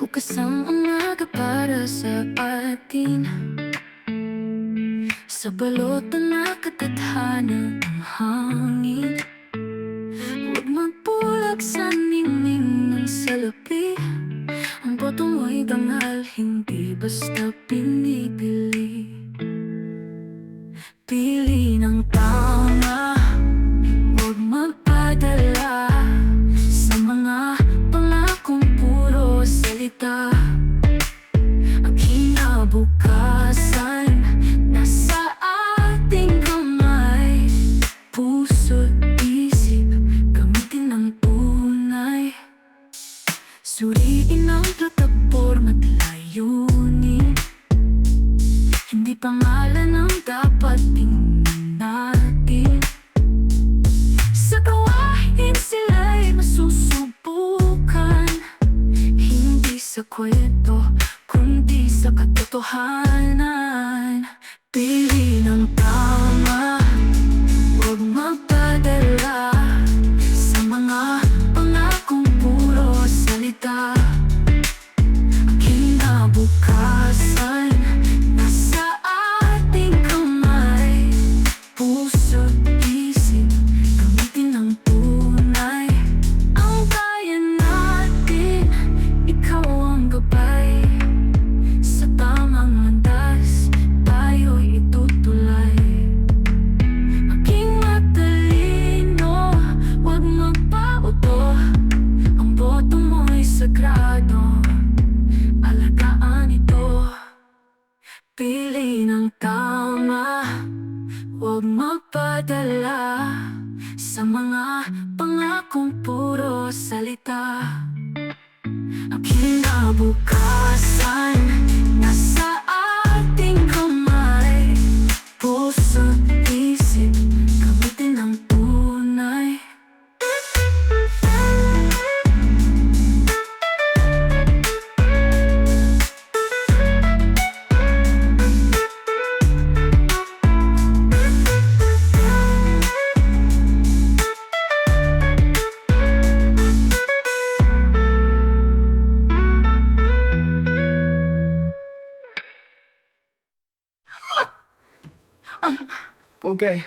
Bukas ang umaga para sa atin. Sa balot na nakatadhana ang hangin. Huwag magbulag sa ningning ng salapi. Ang boto mo'y dangal, hindi basta pinipili. Pili ng isip Gamitin ng tunay. Suriin ang plataforma't layunin. Hindi pangalan ang dapat tingnan natin. Sa gawain masusubukan. Hindi sa kwento, kundi sa katotohanan. Pili Huwag magpadala Sa mga pangakong puro 오케이.